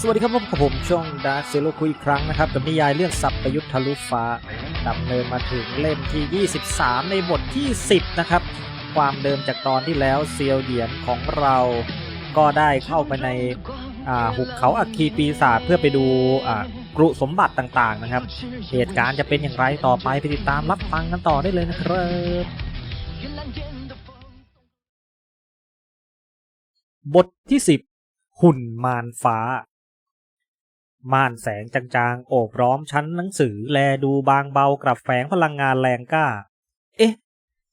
สวัสดีครับพบกับผมช่องดาร์คเซโลคุยครั้งนะครับกับนิยายเรื่องสัพยุทธทะลุฟ้าดำเนินมาถึงเล่มที่ 23 ในบทที่ 10 นะครับ ความเดิมจากตอนที่แล้วเซียวเหยียนของเราก็ได้เข้าไปในหุบเขาอัคคีปีศาจเพื่อไปดูกรุสมบัติต่างๆนะครับ เหตุการณ์จะเป็นอย่างไรต่อไปไปติดตามรับฟังกันต่อได้เลยนะครับบทที่ 10 หุ่นมารฟ้า ม่านแสงจางๆ โอบร้อมชั้นหนังสือแลดูบางเบากลับแฝงพลังงานแรงกล้า เอ๊ะ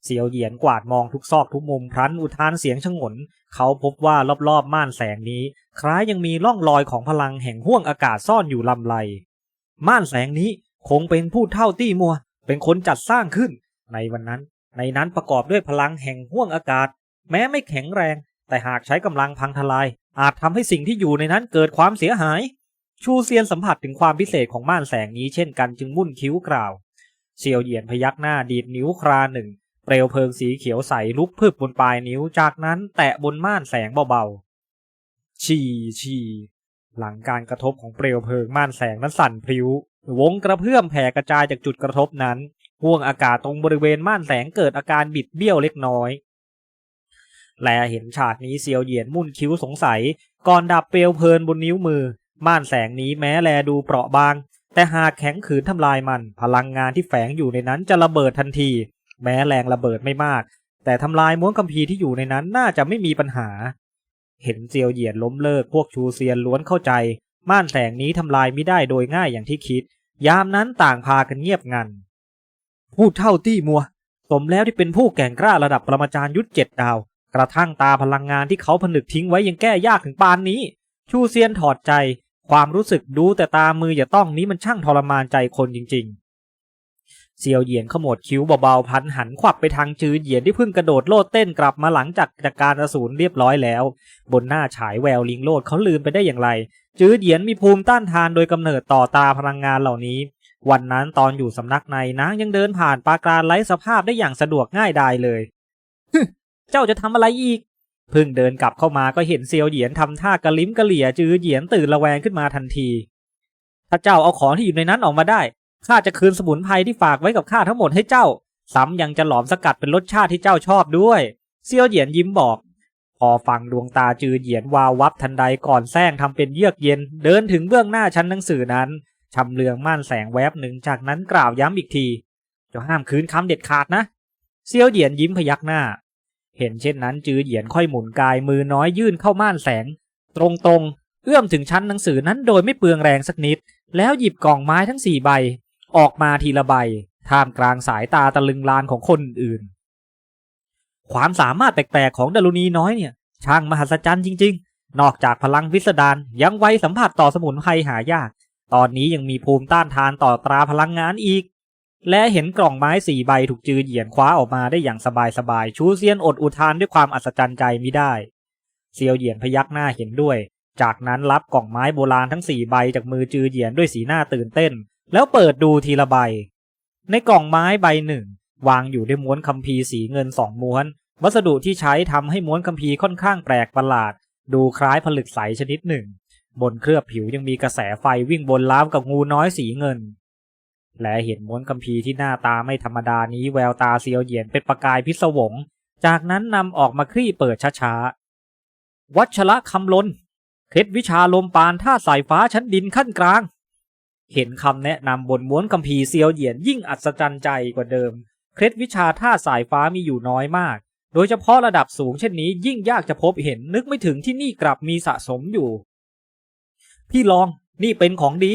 เสียวเหยียนกวาดมองทุกซอกทุกมุมพรันอุทานเสียงชงน เขาพบว่ารอบๆม่านแสงนี้ คล้ายยังมีร่องรอยของพลังแห่งห้วงอากาศซ่อนอยู่ลำไร ม่านแสงนี้คงเป็นผู้เท่าตี้มัว เป็นคนจัดสร้างขึ้น ในวันนั้น ในนั้นประกอบด้วยพลังแห่งห้วงอากาศ แม้ไม่แข็งแรง แต่หากใช้กำลังพังทลาย อาจทำให้สิ่งที่อยู่ในนั้นเกิดความเสียหาย ชูเซียนสัมผัสถึงความพิเศษของม่านแสงนี้เช่นกันจึงมุ่นคิ้วกล่าวเซียวเหยียนพยักหน้าดีดนิ้วคราหนึ่ง เปลวเพลิงสีเขียวใสลุกพึบบนปลายนิ้วจากนั้นแตะบนม่านแสงเบาๆชีชีหลังการกระทบของเปลวเพลิงม่านแสงนั้นสั่นพริ้ว วงกระเพื่อมแผ่กระจายจากจุดกระทบนั้นห่วงอากาศตรงบริเวณม่านแสงเกิดอาการบิดเบี้ยวเล็กน้อยแลเห็นฉากนี้เซียวเหยียนมุ่นคิ้วสงสัย ก่อนดับเปลวเพลินบนนิ้วมือ ม่านแสงนี้แม้แลดูเปราะบาง แต่หากแข็งขืนทำลายมัน พลังงานที่แฝงอยู่ในนั้นจะระเบิดทันที แม้แรงระเบิดไม่มาก แต่ทำลายม้วนคัมภีร์ที่อยู่ในนั้นน่าจะไม่มีปัญหา เห็นเซียวเหยียนล้มเลิกพวกชูเซียนล้วนเข้าใจ ม่านแสงนี้ทำลายไม่ได้โดยง่ายอย่างที่คิด ยามนั้นต่างพากันเงียบงันพูดเท่าตี้มัว สมแล้วที่เป็นผู้แก่งกล้าระดับประมาจารย์ยุทธเจ็ดดาว กระทั่งตาพลังงานที่เขาผนึกทิ้งไว้ยังแก้ยากถึงปานนี้ ชูเซียนถอดใจ ความรู้สึกดูแต่ตามืออย่าต้องนี้มันช่างทรมานใจคนจริงๆ เซียวเหยียนขมวดคิ้วเบาๆพันหันขวับไปทางจือเหยียนที่เพิ่งกระโดดโลดเต้นกลับมาหลังจากจากการอสูรเรียบร้อยแล้ว บนหน้าฉายแววลิงโลดเขาลืมไปได้อย่างไร จือเหยียนมีภูมิต้านทานโดยกำเนิดต่อตาพลังงานเหล่านี้ วันนั้นตอนอยู่สำนักในนางยังเดินผ่านปราการไร้สภาพได้อย่างสะดวกง่ายดายเลยเจ้าจะทำอะไรอีก เพิ่งเดินกลับเข้ามาก็เห็นเซียวเหยียนทำท่ากระลิ้มกระเหลี่ยจือเหยียนตื่นระแวงขึ้นมาทันที ถ้าเจ้าเอาของที่อยู่ในนั้นออกมาได้ข้าจะคืนสมุนไพรที่ฝากไว้กับข้าทั้งหมดให้เจ้า ซ้ำยังจะหลอมสกัดเป็นรสชาติที่เจ้าชอบด้วย เซียวเหยียนยิ้มบอก พอฟังดวงตาจือเหยียนวาววับทันใดก่อนแซงทำเป็นเยือกเย็น เดินถึงเบื้องหน้าชั้นหนังสือนั้นชำเลืองม่านแสงแวบหนึ่งจากนั้นกล่าวย้ำอีกทีจะห้ามคืนคำเด็ดขาดนะ เซียวเหยียนยิ้มพยักหน้า เห็นเช่นนั้นจือเหยียนค่อยหมุนกายมือน้อยยื่นเข้าม่านแสง ตรงๆ เอื้อมถึงชั้นหนังสือนั้นโดยไม่เปลืองแรงสักนิด แล้วหยิบกล่องไม้ทั้งสี่ใบ ออกมาทีละใบ ท่ามกลางสายตาตะลึงลานของคนอื่น ความสามารถแปลกๆของดารุณีน้อยเนี่ย ช่างมหัศจรรย์จริง ๆ นอกจากพลังวิสดารยังไวสัมผัสต่อสมุนไพรหายาก ตอนนี้ยังมีภูมิต้านทานต่อตราพลังงานอีก และเห็นกล่องไม้สี่ใบถูกจือเหยียนคว้าออกมาได้อย่างสบายๆ ชูเซียนอดอุทานด้วยความอัศจรรย์ใจมิได้ เซียวเหยียนพยักหน้าเห็นด้วย จากนั้นรับกล่องไม้โบราณทั้งสี่ใบจากมือจือเหยียนด้วยสีหน้าตื่นเต้น แล้วเปิดดูทีละใบ ในกล่องไม้ใบหนึ่ง วางอยู่ด้วยม้วนคัมภีร์สีเงินสองม้วน วัสดุที่ใช้ทำให้ม้วนคัมภีร์ค่อนข้างแปลกประหลาด ดูคล้ายผลึกใสชนิดหนึ่ง บนเคลือบผิวยังมีกระแสไฟวิ่งบนล้าวกับงูน้อยสีเงิน และเห็นม้วนคัมภีร์ที่หน้าตาไม่ธรรมดานี้แววตาเซียวเหยียนเป็นประกายพิศวง จากนั้นนำออกมาคลี่เปิดช้าๆ วัชระคำลนเคล็ดวิชาลมปานท่าสายฟ้าชั้นดินขั้นกลาง เห็นคำแนะนำบนม้วนคัมภีร์เซียวเหยียนยิ่งอัศจรรย์ใจกว่าเดิม เคล็ดวิชาท่าสายฟ้ามีอยู่น้อยมาก โดยเฉพาะระดับสูงเช่นนี้ยิ่งยากจะพบเห็นนึกไม่ถึงที่นี่กลับมีสะสมอยู่ พี่ลองนี่เป็นของดี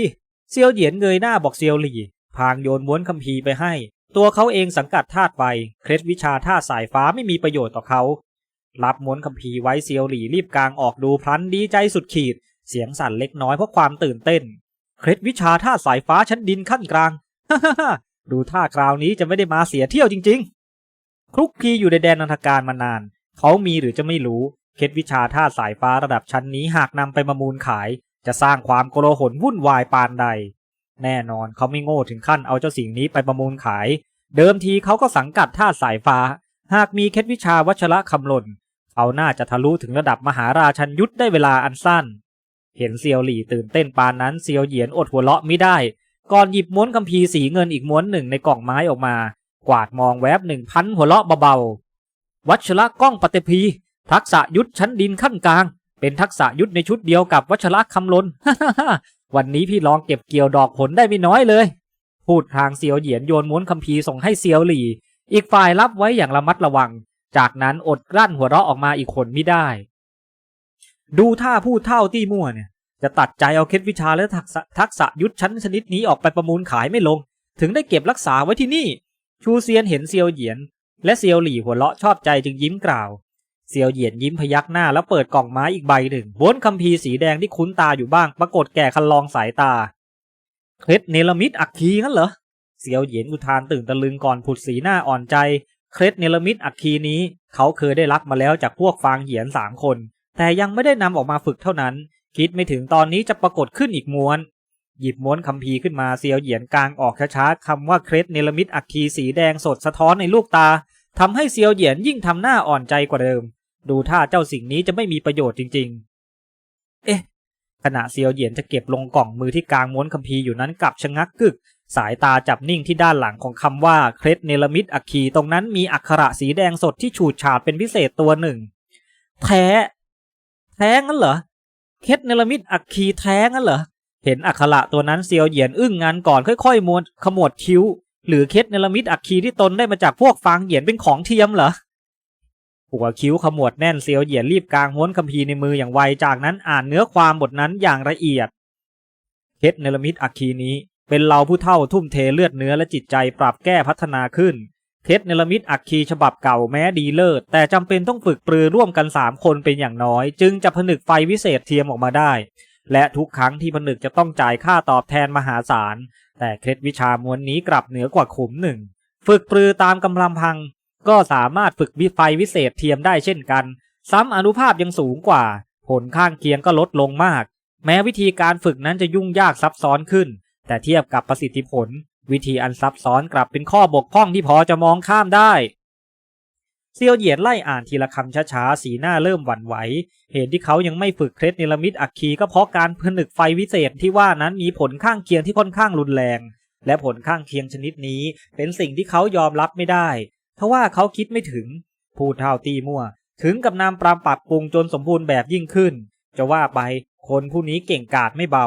เซียวเหยียนเงยหน้าบอกเซียวหลี่ พางโยนม้วนคัมภีร์ไปให้ ตัวเขาเองสังกัดธาตุไฟเคล็ดวิชาท่าสายฟ้าไม่มีประโยชน์ต่อเขารับม้วนคัมภีร์ไว้เซียวหลี่รีบกางออกดูพลันดีใจสุดขีด เสียงสั่นเล็กน้อยเพราะความตื่นเต้น เคล็ดวิชาท่าสายฟ้าชั้นดินขั้นกลางฮ่าฮ่าดูท่าคราวนี้จะไม่ได้มาเสียเที่ยวจริง ๆ คลุกคลีอยู่ในแดนอนาคารมานาน เขามีหรือจะไม่รู้ เคล็ดวิชาท่าสายฟ้าระดับชั้นนี้หากนำไปประมูลขาย จะสร้างความโกลาหลวุ่นวายปานใด แน่นอนเขาไม่โง่ถึงขั้นเอาเจ้าสิ่งนี้ไปประมูลขาย เดิมทีเขาก็สังกัดท่าสายฟ้า หากมีเคล็ดวิชาวัชระคำลนเขาน่าจะทะลุถึงระดับมหาราชันยุทธได้เวลาอันสั้น เห็นเซียวหลี่ตื่นเต้นปานนั้นเซียวเหยียนอดหัวเราะไม่ได้ ก่อนหยิบม้วนคัมภีร์สีเงินอีกม้วนหนึ่งในกล่องไม้ออกมา กวาดมองแวบหนึ่งพันหัวเราะเบาๆวัชระก้องปฏิพีทักษะยุทธชั้นดินขั้นกลาง เป็นทักษะยุทธในชุดเดียวกับวัชระคำลน วันนี้พี่ลองเก็บเกี่ยวดอกผลได้ไม่น้อยเลย พูดทางเซียวเหยียนโยนม้วนคัมภีร์ส่งให้เซียวหลี่ อีกฝ่ายรับไว้อย่างระมัดระวัง จากนั้นอดกลั้นหัวเราะออกมาอีกคนไม่ได้ ดูท่าพูดเท่าที่มั่วเนี่ย จะตัดใจเอาเคล็ดวิชาและทักษะทักษะยุทธชั้นชนิดนี้ออกไปประมูลขายไม่ลง ถึงได้เก็บรักษาไว้ที่นี่ ชูเซียนเห็นเซียวเหยียน และเซียวหลี่หัวเราะชอบใจจึงยิ้มกล่าว เซียวเหยียนยิ้มพยักหน้าแล้วเปิดกล่องไม้อีกใบหนึ่งบนคัมภีร์สีแดงที่คุ้นตาอยู่บ้าง ปรากฏแก่คันลองสายตาเคล็ดเนลมิดอักคีงั้นเหรอเซียวเหยียนอุทานตื่นตะลึงก่อนผุดสีหน้าอ่อนใจ เคล็ดเนลมิดอักคีนี้ เขาเคยได้รับมาแล้วจากพวกฟางเหยียนสามคน แต่ยังไม่ได้นำออกมาฝึกเท่านั้น คิดไม่ถึงตอนนี้จะปรากฏขึ้นอีกม้วน หยิบม้วนคัมภีร์ขึ้นมาเซียวเหยียนกลางออกช้าๆคำว่าเคล็ดเนลมิดอักคีสีแดงสดสะท้อนในลูกตาทำให้เซียวเหยียนยิ่งทำหน้าอ่อนใจกว่าเดิม ดูท่าเจ้าสิ่งนี้จะไม่มีประโยชน์จริง ๆ เอ๊ะ ขณะเซียวเหยียนจะเก็บลงกล่องมือที่กลางม้วนคัมภีร์อยู่นั้นกลับชะงักกึก สายตาจับนิ่งที่ด้านหลังของคำว่าเคล็ดเนลมิดอักคีตรงนั้นมีอักขระสีแดงสดที่ฉูดฉาดเป็นพิเศษตัวหนึ่ง แท้ แท้งั้นเหรอเคล็ดเนลมิดอักคีแท้งั้นเหรอเห็นอักขระตัวนั้นเซียวเหยียนอึ้งงันก่อนค่อยๆมวนขมวดคิ้ว หรือเคล็ดเนลมิดอักคีที่ตนได้มาจากพวกฟางเหยียนเป็นของเทียมเหรอ หัวคิ้วขมวดแน่นเซียวเหยียนรีบกลางม้วนคัมภีร์ในมืออย่างไวจากนั้นอ่านเนื้อความบทนั้นอย่างละเอียด เคล็ดเนลมิดอักคีนี้ เป็นเราผู้เท่าทุ่มเทเลือดเนื้อและจิตใจปรับแก้พัฒนาขึ้น เคล็ดเนลมิดอักคีฉบับเก่าแม้ดีเลิศแต่จำเป็นต้องฝึกปรือร่วมกันสามคนเป็นอย่างน้อย จึงจะผนึกไฟวิเศษเทียมออกมาได้ และทุกครั้งที่ผนึกจะต้องจ่ายค่าตอบแทนมหาศาลแต่เคล็ดวิชามวนนี้กลับเหนือกว่าขุมหนึ่งฝึกปรือตามกำลังพัง ก็สามารถฝึกวิไฟวิเศษเทียมได้เช่นกัน ซ้ำอนุภาพยังสูงกว่า ผลข้างเคียงก็ลดลงมาก แม้วิธีการฝึกนั้นจะยุ่งยากซับซ้อนขึ้น แต่เทียบกับประสิทธิผล วิธีอันซับซ้อนกลับเป็นข้อบกพร่องที่พอจะมองข้ามได้เซียวเหยียนไล่อ่านทีละคำช้าๆ สีหน้าเริ่มหวั่นไหว เหตุที่เขายังไม่ฝึกเคล็ดเนลมิดอักคีก็เพราะการผนึกไฟวิเศษที่ว่านั้นมีผลข้างเคียงที่ค่อนข้างรุนแรง และผลข้างเคียงชนิดนี้เป็นสิ่งที่เขายอมรับไม่ได้ ทว่าเขาคิดไม่ถึงพูดเท่าตีมั่ว ถึงกับนำปรามปรับปรุงจนสมบูรณ์แบบยิ่งขึ้น จะว่าไปคนผู้นี้เก่งกาจไม่เบา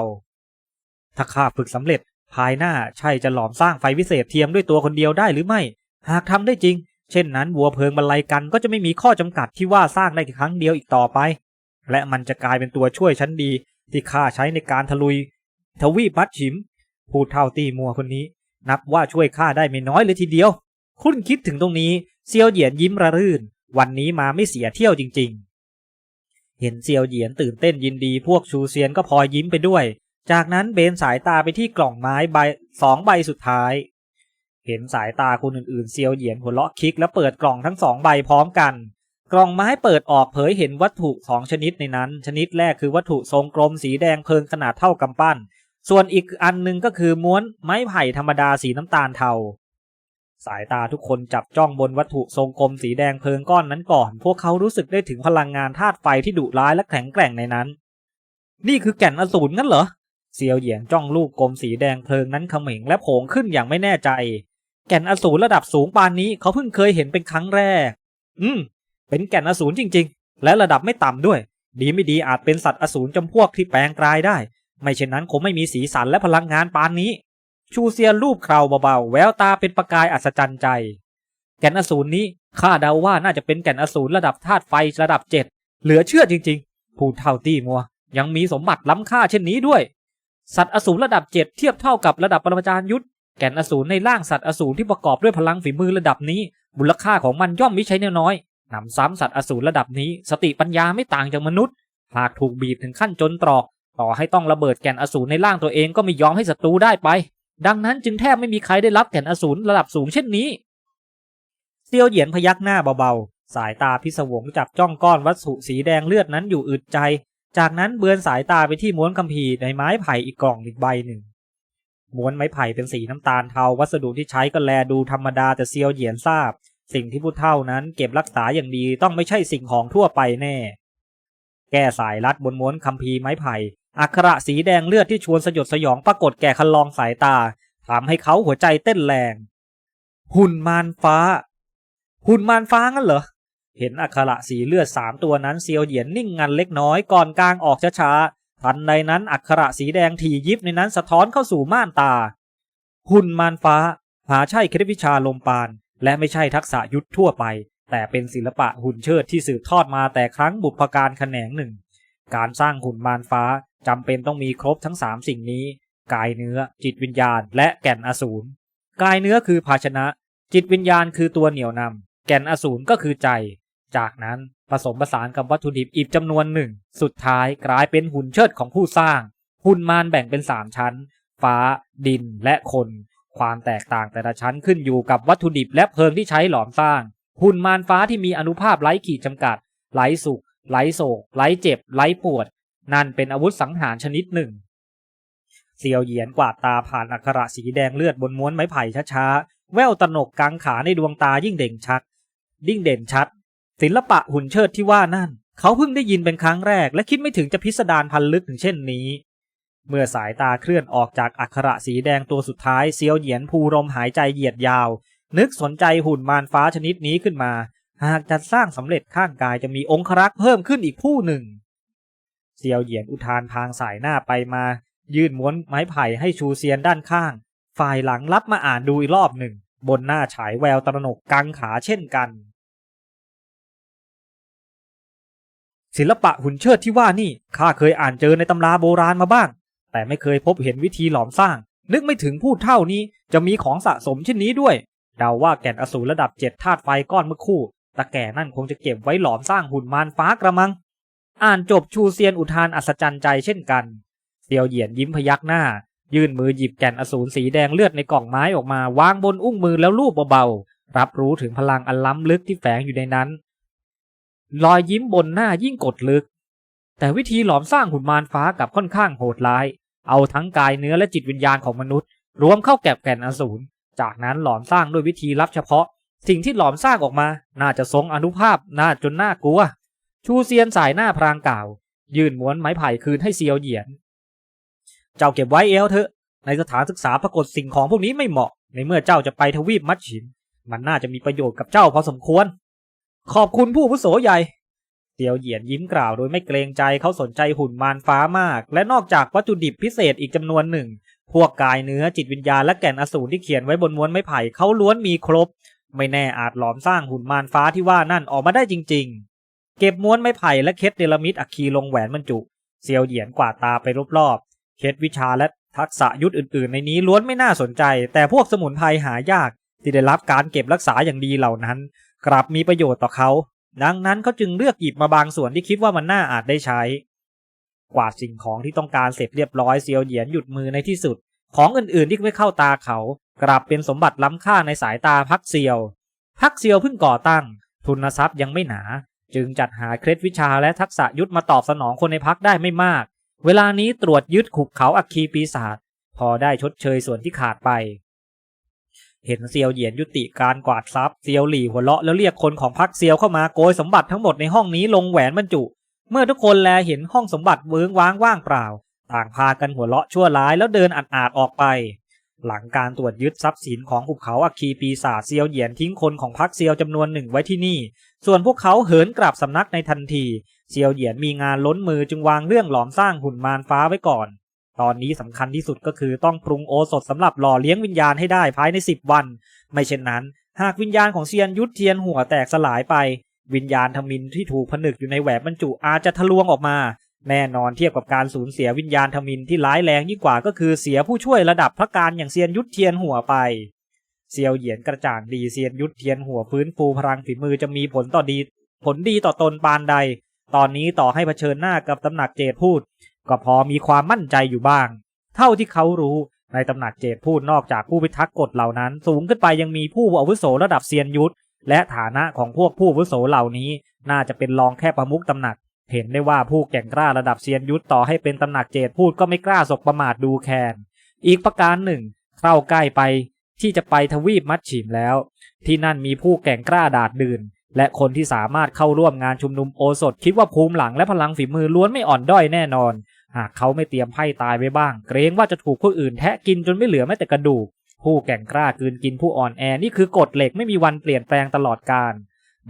ถ้าข้าฝึกสำเร็จภายหน้าใช่จะหลอมสร้างไฟวิเศษเทียมด้วยตัวคนเดียวได้หรือไม่ หากทำได้จริง เช่นนั้นวัวเพลิงบรรลัยกันก็จะไม่มีข้อจำกัดที่ว่าสร้างได้แค่ครั้งเดียวอีกต่อไป และมันจะกลายเป็นตัวช่วยชั้นดีที่ข้าใช้ในการทะลุย ทวีปัดฉิม พูดเท่าตีมัวคนนี้ นับว่าช่วยข้าได้ไม่น้อยเลยทีเดียว คุณคิดถึงตรงนี้เซียวเหยียนยิ้มระรื่น วันนี้มาไม่เสียเที่ยวจริง ๆ เห็นเซียวเหยียนตื่นเต้นยินดีพวกชูเซียนก็พลอยยิ้มไปด้วย จากนั้นเบนสายตาไปที่กล่องไม้ใบสองใบสุดท้าย เห็นสายตาคนอื่นๆเซียวเหยียนหัวเราะคิกแล้วเปิดกล่องทั้งสองใบพร้อมกัน กล่องไม้เปิดออกเผยเห็นวัตถุสองชนิดในนั้น ชนิดแรกคือวัตถุทรงกลมสีแดงเพลิงขนาดเท่ากำปั้น ส่วนอีกอันหนึ่งก็คือม้วนไม้ไผ่ธรรมดาสีน้ำตาลเทา สายตาทุกคนจับจ้องบนวัตถุทรงกลมสีแดงเพลิงก้อนนั้นก่อน พวกเขารู้สึกได้ถึงพลังงานธาตุไฟที่ดุร้ายและแข็งแกร่งในนั้น นี่คือแก่นอสูรงั้นเหรอ เซียวเหยียนจ้องลูกกลมสีแดงเพลิงนั้นเขม็งและโผงขึ้นอย่างไม่แน่ใจ แก่นอสูรระดับสูงปานนี้เขาเพิ่งเคยเห็นเป็นครั้งแรก อืม เป็นแก่นอสูรจริง ๆ และระดับไม่ต่ำด้วย ดีไม่ดีอาจเป็นสัตว์อสูรจำพวกที่แปลงกลายได้ ไม่เช่นนั้นคงไม่มีสีสันและพลังงานปานนี้ ชูเซียนรูปเคราเบาๆ แววตาเป็นประกายอัศจรรย์ใจ แก่นอสูรนี้ข้าเดาว่าน่าจะเป็นแก่นอสูรระดับธาตุไฟระดับเจ็ดเหลือเชื่อจริงๆพูดเท่าตี้มัว ยังมีสมบัติล้ำค่าเช่นนี้ด้วย สัตว์อสูรระดับเจ็ดเทียบเท่ากับระดับปรมาจารย์ยุทธแก่นอสูรในร่างสัตว์อสูรที่ประกอบด้วยพลังฝีมือระดับนี้มูลค่าของมันย่อมไม่ใช่น้อยนำซ้ำสัตว์อสูรระดับนี้ สติปัญญาไม่ต่างจากมนุษย์ หากถูกบีบถึงขั้นจนตรอก ต่อให้ต้องระเบิดแก่นอสูรในร่างตัวเองก็ไม่ยอมให้ศัตรูได้ไป ดังนั้นจึงแทบไม่มีใครได้รับแก่นอสูรระดับสูงเช่นนี้เซียวเหยียนพยักหน้าเบาๆ สายตาพิศวงจับจ้องก้อนวัตถุสีแดงเลือดนั้นอยู่อึดใจ จากนั้นเบือนสายตาไปที่ม้วนคัมภีร์ในไม้ไผ่อีกกล่องอีกใบหนึ่ง ม้วนไม้ไผ่เป็นสีน้ำตาลเทาวัสดุที่ใช้ก็แลดูธรรมดาแต่เซียวเหยียนทราบ สิ่งที่ผู้เท่านั้นเก็บรักษาอย่างดีต้องไม่ใช่สิ่งของทั่วไปแน่ แก้สายรัดบนม้วนคัมภีร์ไม้ไผ่ อักขระสีแดงเลือดที่ชวนสยดสยองปรากฏแก่คันลองสายตาทำให้เขาหัวใจเต้นแรง หุ่นมารฟ้า หุ่นมารฟ้างั้นเหรอ เห็นอักขระสีเลือดสามตัวนั้นเซียวเหยียนนิ่งงันเล็กน้อยก่อนกลางออกช้าๆทันใดนั้นอักขระสีแดงถี่ยิบในนั้นสะท้อนเข้าสู่ม่านตา หุ่นมารฟ้า หาใช่เคล็ดวิชาลมปาน และไม่ใช่ทักษะยุทธทั่วไป แต่เป็นศิลปะหุ่นเชิดที่สืบทอดมาแต่ครั้งบุพการแขนงหนึ่ง การสร้างหุ่นมารฟ้าจำเป็นต้องมีครบทั้งสามสิ่งนี้ กายเนื้อ จิตวิญญาณ และแก่นอสูรกายเนื้อคือภาชนะ จิตวิญญาณคือตัวเหนี่ยวนำแก่นอสูรก็คือใจ จากนั้นผสมผสานกับวัตถุดิบอีกจำนวนหนึ่ง สุดท้ายกลายเป็นหุ่นเชิดของผู้สร้าง หุ่นมารแบ่งเป็นสามชั้น ฟ้า ดิน และคน ความแตกต่างแต่ละชั้นขึ้นอยู่กับวัตถุดิบและเพลิงที่ใช้หลอมสร้าง หุ่นมารฟ้าที่มีอนุภาพไร้ขีดจำกัด ไร้สุข ไร้โศกไร้เจ็บไร้ปวด นั่นเป็นอาวุธสังหารชนิดหนึ่ง เซียวเหยียนกวาดตาผ่านอักขระสีแดงเลือดบนม้วนไม้ไผ่ช้าๆ แววตนกกังขาในดวงตายิ่งเด่นชัดยิ่งเด่นชัด ศิลปะหุ่นเชิดที่ว่านั่น เขาเพิ่งได้ยินเป็นครั้งแรก และคิดไม่ถึงจะพิสดารพันลึกถึงเช่นนี้ เมื่อสายตาเคลื่อนออกจากอักขระสีแดงตัวสุดท้ายเซียวเหยียนภูรมหายใจเหยียดยาว นึกสนใจหุ่นมารฟ้าชนิดนี้ขึ้นมา หากจะสร้างสำเร็จข้างกายจะมีองครักษ์เพิ่มขึ้นอีกผู้หนึ่งเซียวเหยียนอุทานพางสายหน้าไปมา ยื่นม้วนไม้ไผ่ให้ชูเซียนด้านข้าง ฝ่ายหลังรับมาอ่านดูอีกรอบหนึ่ง บนหน้าฉายแววตระหนกกังขาเช่นกัน ศิลปะหุ่นเชิดที่ว่านี่ข้าเคยอ่านเจอในตำราโบราณมาบ้าง แต่ไม่เคยพบเห็นวิธีหลอมสร้าง นึกไม่ถึงผู้เท่านี้จะมีของสะสมเช่นนี้ด้วยเดาว่าแก่นอสูรระดับเจ็ดธาตุไฟก้อนเมื่อคู่ ตะแก่นั่นคงจะเก็บไว้หลอมสร้างหุ่นมารฟ้ากระมัง อ่านจบชูเซียนอุทานอัศจรรย์ใจเช่นกันเซียวเหยียนยิ้มพยักหน้า ยื่นมือหยิบแก่นอสูรสีแดงเลือดในกล่องไม้ออกมาวางบนอุ้งมือแล้วลูบเบาๆ รับรู้ถึงพลังอันล้ำลึกที่แฝงอยู่ในนั้น รอยยิ้มบนหน้ายิ่งกดลึก แต่วิธีหลอมสร้างหุ่นมารฟ้ากับค่อนข้างโหดร้าย เอาทั้งกายเนื้อและจิตวิญญาณของมนุษย์ รวมเข้าแก็บแก่นอสูร จากนั้นหลอมสร้างด้วยวิธีลับเฉพาะ สิ่งที่หลอมสร้างออกมา น่าจะทรงอนุภาพน่าจนน่ากลัว ชูเซียนสายหน้าพรางกล่าว ยื่นม้วนไม้ไผ่คืนให้เซียวเหยียน เจ้าเก็บไว้เอลเถอะ ในสถานศึกษาปรากฏสิ่งของพวกนี้ไม่เหมาะ ในเมื่อเจ้าจะไปทวีปมัดฉิน มันน่าจะมีประโยชน์กับเจ้าพอสมควร ขอบคุณผู้อาวุโสใหญ่เตียวเหยียนยิ้มกล่าวโดยไม่เกรงใจเขาสนใจหุ่นมารฟ้ามาก และนอกจากวัตถุดิบพิเศษอีกจำนวนหนึ่ง พวกกายเนื้อจิตวิญญาณและแก่นอสูรที่เขียนไว้บนม้วนไม้ไผ่เขาล้วนมีครบ ไม่แน่อาจหลอมสร้างหุ่นมารฟ้าที่ว่านั่นออกมาได้จริง ๆ เก็บม้วนไม้ไผ่และเคสเดลมิดอัคคีลงแหวนบรรจุ เซียวเหยียนกวาดตาไปรอบๆ เคสวิชาและทักษะยุทธอื่นๆ ในนี้ล้วนไม่น่าสนใจ แต่พวกสมุนไพรหายากที่ได้รับการเก็บรักษาอย่างดีเหล่านั้น กลับมีประโยชน์ต่อเขา ดังนั้นเขาจึงเลือกหยิบมาบางส่วนที่คิดว่ามันน่าอาจได้ใช้ กวาดสิ่งของที่ต้องการเสร็จเรียบร้อยเซียวเหยียนหยุดมือในที่สุด ของอื่นๆที่ไม่เข้าตาเขา กลับเป็นสมบัติล้ำค่าในสายตาพักเซียว พักเซียวเพิ่งก่อตั้ง ทุนทรัพย์ยังไม่หนา จึงจัดหาเคล็ดวิชาและทักษะยุทธมาตอบสนองคนในพักได้ไม่มาก เวลานี้ตรวจยึดขุบเขาอัคคีปีศาจพอได้ชดเชยส่วนที่ขาดไป เห็นเซียวเหยียนยุติการกวาดทรัพย์เซียวหลี่หัวเราะแล้วเรียกคนของพักเซียวเข้ามาโกยสมบัติทั้งหมดในห้องนี้ลงแหวนบรรจุ เมื่อทุกคนแลเห็นห้องสมบัติเวิ้งว้างว่างเปล่า ต่างพากันหัวเราะชั่วร้ายแล้วเดินอัดอาดออกไป หลังการตรวจยึดทรัพย์สินของหุบเขาอัคคีปีศาจเซียวเหยียนทิ้งคนของพักเซียวจำนวนหนึ่งไว้ที่นี่ ส่วนพวกเขาเหินกลับสำนักในทันที เซียวเหยียนมีงานล้นมือจึงวางเรื่องหลอมสร้างหุ่นมารฟ้าไว้ก่อน ตอนนี้สำคัญที่สุดก็คือต้องปรุงโอสถสำหรับหล่อเลี้ยงวิญญาณให้ได้ภายในสิบวัน ไม่เช่นนั้น หากวิญญาณของเซียนยุทธเทียนหัวแตกสลายไป วิญญาณทมินที่ถูกผนึกอยู่ในแหวนบรรจุอาจจะทะลวงออกมา แน่นอนเทียบกับการสูญเสียวิญญาณทมินที่ร้ายแรงยิ่งกว่าก็คือเสียผู้ช่วยระดับพระการอย่างเซียนยุทธเทียนหัวไป เซียวเหยียนกระจ่างดีเซียนยุทธเทียนหัวฟื้นฟูพลังฝีมือจะมีผลต่อดี ผลดีต่อตนปานใด ตอนนี้ต่อให้เผชิญหน้ากับตำหนักเจดพูด ก็พอมีความมั่นใจอยู่บ้าง เท่าที่เขารู้ในตำหนักเจดพูดนอกจากผู้พิทักษ์กฎเหล่านั้น สูงขึ้นไปยังมีผู้อาวุโสระดับเซียนยุทธและฐานะของพวกผู้อาวุโสเหล่านี้ น่าจะเป็นรองแค่ประมุขตำหนัก เห็นได้ว่าผู้แก่งกล้าระดับเซียนยุทธต่อให้เป็นตำหนักเจดพูดก็ไม่กล้าสบประมาทดูแคลนอีกประการหนึ่ง เข้าใกล้ไปที่จะไปทวีปมัดฉิมแล้ว ที่นั่นมีผู้แก่งกล้าดาดดื่นและคนที่สามารถเข้าร่วมงานชุมนุมโอสถคิดว่าภูมิหลังและพลังฝีมือล้วนไม่อ่อนด้อยแน่นอน หากเขาไม่เตรียมไพ่ตายไว้บ้าง เกรงว่าจะถูกผู้อื่นแทะกินจนไม่เหลือแม้แต่กระดูก ผู้แก่งกล้ากืนกินผู้อ่อนแอนี่คือกฎเหล็กไม่มีวันเปลี่ยนแปลงตลอดกาล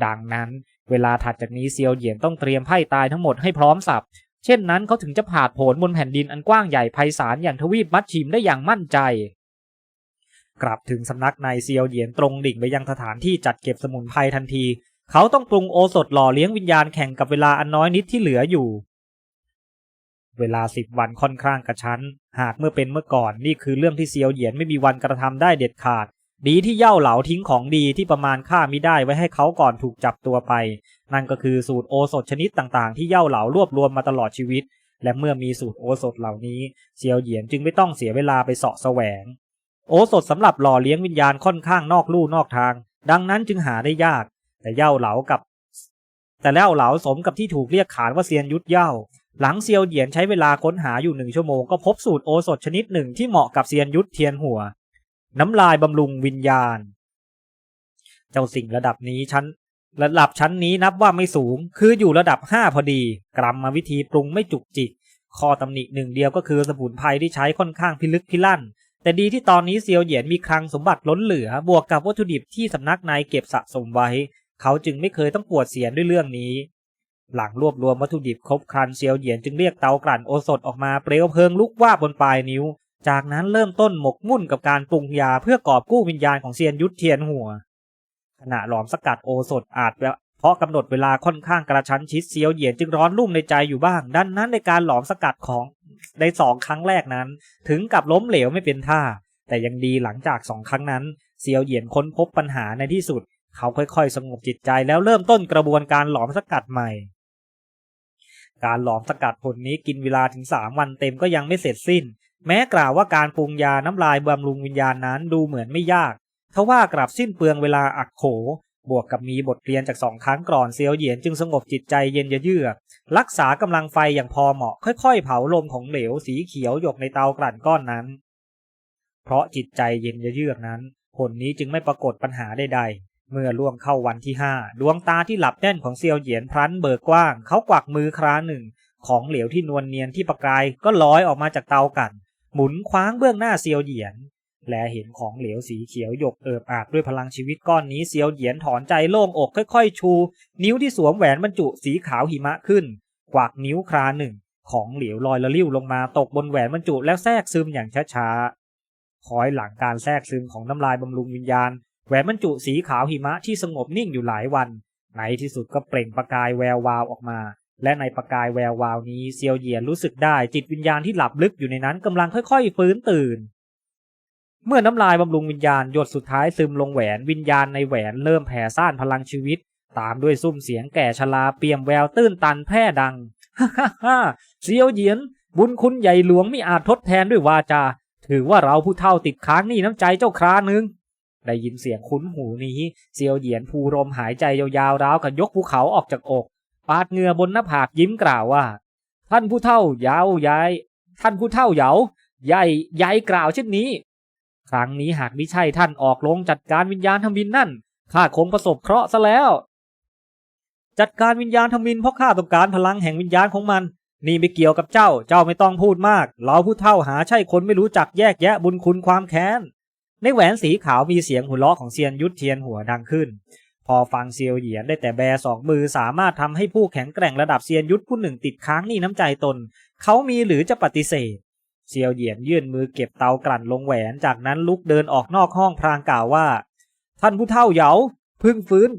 ดังนั้น เวลาถัดจากนี้เซียวเหยียนต้องเตรียมไพ่ตายทั้งหมดให้พร้อมสับ เช่นนั้นเขาถึงจะผาดโผนบนแผ่นดินอันกว้างใหญ่ไพศาลอย่างทวีปมัดชิมได้อย่างมั่นใจ กลับถึงสำนักนายเซียวเหยียนตรงดิ่งไปยังสถานที่จัดเก็บสมุนไพรทันที เขาต้องปรุงโอสถหล่อเลี้ยงวิญญาณแข่งกับเวลาอันน้อยนิดที่เหลืออยู่ เวลาสิบวันค่อนข้างกระชั้น หากเมื่อเป็นเมื่อก่อนนี่คือเรื่องที่เซียวเหยียนไม่มีวันกระทำได้เด็ดขาด ดีที่เย่าเหลาทิ้งของดีที่ประมาณค่ามิได้ไว้ให้เขาก่อนถูกจับตัวไป นั่นก็คือสูตรโอสถชนิดต่างๆ ที่เย่าเหลารวบรวมมาตลอดชีวิต และเมื่อมีสูตรโอสถเหล่านี้เซียวเหยียนจึงไม่ต้องเสียเวลาไปเสาะแสวง โอสถสำหรับหล่อเลี้ยงวิญญาณค่อนข้างนอกลู่นอกทาง ดังนั้นจึงหาได้ยาก แต่เย่าเหลากับ แต่เย่าเหลาสมกับที่ถูกเรียกขานว่าเซียนยุทธเย่าหลังเซียวเหยียนใช้เวลาค้นหาอยู่หนึ่งชั่วโมงก็พบสูตรโอสถชนิดหนึ่งที่เหมาะกับเซียนยุทธเทียนหัว น้ำลายบำรุงวิญญาณ เจ้าสิ่งระดับนี้ชั้น ระดับชั้นนี้นับว่าไม่สูง คืออยู่ระดับห้าพอดี กรรมมาวิธีปรุงไม่จุกจิกข้อตำหนิหนึ่งเดียวก็คือสมุนไพรที่ใช้ค่อนข้างพิลึกพิลั่น แต่ดีที่ตอนนี้เซียวเหยียนมีคลังสมบัติล้นเหลือ บวกกับวัตถุดิบที่สำนักนายเก็บสะสมไว้ เขาจึงไม่เคยต้องปวดเสียนด้วยเรื่องนี้ หลังรวบรวมวัตถุดิบครบครันเซียวเหยียนจึงเรียกเตากลั่นโอสถออกมาเปลวเพลิงลุกว่าบบนปลายนิ้ว จากนั้นเริ่มต้นหมกมุ่นกับการปรุงยาเพื่อกอบกู้วิญญาณของเซียนยุทธเทียนหัว ขณะหลอมสกัดโอสถอาจเพราะกำหนดเวลาค่อนข้างกระชั้นชิดเซียวเหยียนจึงร้อนรุ่มในใจอยู่บ้าง ดังนั้นในการหลอมสกัดของในสองครั้งแรกนั้น ถึงกับล้มเหลวไม่เป็นท่า แต่ยังดีหลังจากสองครั้งนั้นเซียวเหยียนค้นพบปัญหาในที่สุด เขาค่อยๆ สงบจิตใจแล้วเริ่มต้นกระบวนการหลอมสกัดใหม่การหลอมสกัดผลนี้กินเวลาถึงสามวันเต็มก็ยังไม่เสร็จสิ้น แม้กล่าวว่าการปรุงยาน้ำลายบำรุงวิญญาณนั้นดูเหมือนไม่ยากทว่ากลับสิ้นเปลืองเวลาอักโข บวกกับมีบทเรียนจากสองครั้งก่อนเซียวเหยียนจึงสงบจิตใจเย็นเยือกรักษากำลังไฟอย่างพอเหมาะค่อยๆ เผาลมของเหลวสีเขียวหยกในเตากลั่นก้อนนั้น เพราะจิตใจเย็นเยือกนั้น ผลนี้จึงไม่ปรากฏปัญหาใดๆ เมื่อล่วงเข้าวันที่ห้าดวงตาที่หลับแน่นของเซียวเหยียนพลันเบิกกว้างเขากวักมือคราหนึ่ง ของเหลวที่นวลเนียนที่ประกายก็ลอยออกมาจากเตากั่น หมุนคว้างเบื้องหน้าเซียวเหยียน และเห็นของเหลวสีเขียวหยกเอิบอาบด้วยพลังชีวิตก้อนนี้เซียวเหยียนถอนใจโล่งอกค่อย ๆ ชู นิ้วที่สวมแหวนบรรจุสีขาวหิมะขึ้น กวักนิ้วคราหนึ่ง ของเหลวลอยละลิ้วลงมาตกบนแหวนบรรจุแล้วแทรกซึมอย่างช้าๆคอยหลังการแทรกซึมของน้ำลายบำรุงวิญญาณ แหวนบรรจุสีขาวหิมะที่สงบนิ่งอยู่หลายวันในที่สุดก็เปล่งประกายแวววาวออกมา และในประกายแวววาวนี้เซียวเหยียนรู้สึกได้จิตวิญญาณที่หลับลึกอยู่ในนั้นกำลังค่อยๆ ฟื้นตื่น เมื่อน้ำลายบำรุงวิญญาณหยดสุดท้ายซึมลงแหวนวิญญาณในแหวนเริ่มแผ่ซ่านพลังชีวิต ตามด้วยซุ้มเสียงแก่ชลาเปี่ยมแววตื้นตันแพร่ดังฮ่าฮ่าฮ่าเซียวเหยียน บุญคุณใหญ่หลวงไม่อาจทดแทนด้วยวาจา ถือว่าเราผู้เท่าติดค้างหนี้น้ำใจเจ้าครานึงได้ยินเสียงคุ้นหูนี้เซียวเหยียนภูรมหายใจยาวๆราวกับยกภูเขาออกจากอก ปาดเหงื่อบนหน้าผากยิ้มกล่าวว่า ท่านผู้เท่ายาวยาย ท่านผู้เท่าเหยาใหญ่ใหญ่กล่าวเช่นนี้ ครั้งนี้หากมิใช่ท่านออกลงจัดการวิญญาณทมินนั่นข้าคงประสบเคราะห์ซะแล้ว จัดการวิญญาณทมินเพราะข้าต้องการพลังแห่งวิญญาณของมัน นี่ไม่เกี่ยวกับเจ้าเจ้าไม่ต้องพูดมาก เราผู้เท่าหาใช่คนไม่รู้จักแยกแยะบุญคุณความแค้นในแหวนสีขาวมีเสียงหัวเราะของเซียนยุทธเทียนหัวดังขึ้น อฟังเซียวเหยียนได้แต่แบสองมือสามารถทำให้ผู้แข็งแกร่งระดับเซียนยุทธผู้หนึ่งติดค้างหนี่น้ำใจตน เขามีหรือจะปฏิเสธ เซียวเหยียนยื่นมือเก็บเตากลั่นลงแหวน จากนั้นลุกเดินออกนอกห้องพรางกล่าวว่า ท่านผู้เท่าเหยาพึ่งฟื้น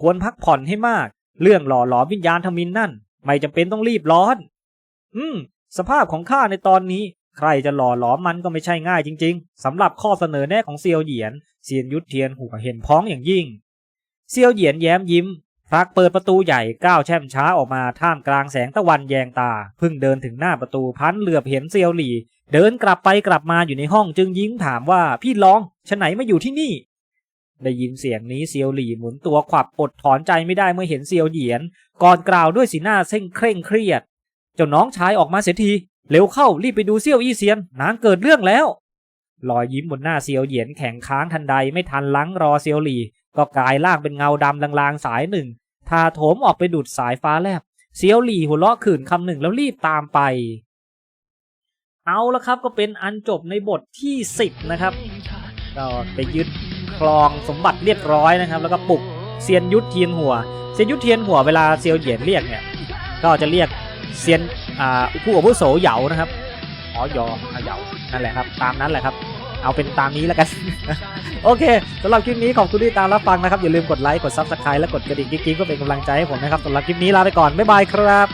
ควรพักผ่อนให้มาก เรื่องหล่อหลอมวิญญาณทมินนั่น ไม่จำเป็นต้องรีบร้อน อืม สภาพของข้าในตอนนี้ใครจะหล่อหลอมมันก็ไม่ใช่ง่ายจริง ๆสำหรับข้อเสนอแนะของเซียวเหยียนเซียนยุทธเทียนหัวเห็นพ้องอย่างยิ่ง เซียวเหยียนแย้มยิ้มพลักเปิดประตูใหญ่ก้าวแช่มช้าออกมาท่ามกลางแสงตะวันแยงตาเพิ่งเดินถึงหน้าประตูพันเหลือบเห็นเซียวหลี่ เดินกลับไปกลับมาอยู่ในห้องจึงยิ้มถามว่าพี่ลองฉะไหนมาอยู่ที่นี่ ได้ยินเสียงนี้เซียวหลี่หมุนตัวขวับอดถอนใจไม่ได้เมื่อเห็นเซียวเหยียน ก่อนกล่าวด้วยสีหน้าเส้นเคร่งเครียด เจ้าน้องชายออกมาเสียทีเร็วเข้ารีบไปดูเซียวอี้เซียนนางเกิดเรื่องแล้วรอยยิ้มบนหน้าเซียวเหยียนแข็งค้างทันใดไม่ทันลังรอเซียวหลี่ ก็กลายร่างเป็นเงาดำลางๆสายหนึ่งทาโถมออกไปดูดสายฟ้าแลบเซียวหลี่หัวเราะขื่นคำหนึ่งแล้วรีบตามไป เอาละครับก็เป็นอันจบในบทที่ 10 นะครับ ก็ไปยึดครองสมบัติเรียบร้อยนะครับ แล้วก็ปลุกเซียนยุทธเทียนหัว เซียนยุทธเทียนหัวเวลาเซียวเหยียนเรียกเนี่ยก็จะเรียกเซียนอ่าผู้อาวุโสเหยานะครับอ๋อยอเหยานั่นแหละครับ ตามนั้นแหละครับ เอาเป็นตามนี้แล้วกัน โอเคสำหรับคลิปนี้ขอบคุณที่ตามรับฟังนะครับ อย่าลืมกดไลค์ กด Subscribe และกดกระดิ่งกิ๊กๆก็เป็นกำลังใจให้ผมนะครับสำหรับคลิปนี้ลาไปก่อน บ๊ายบายครับ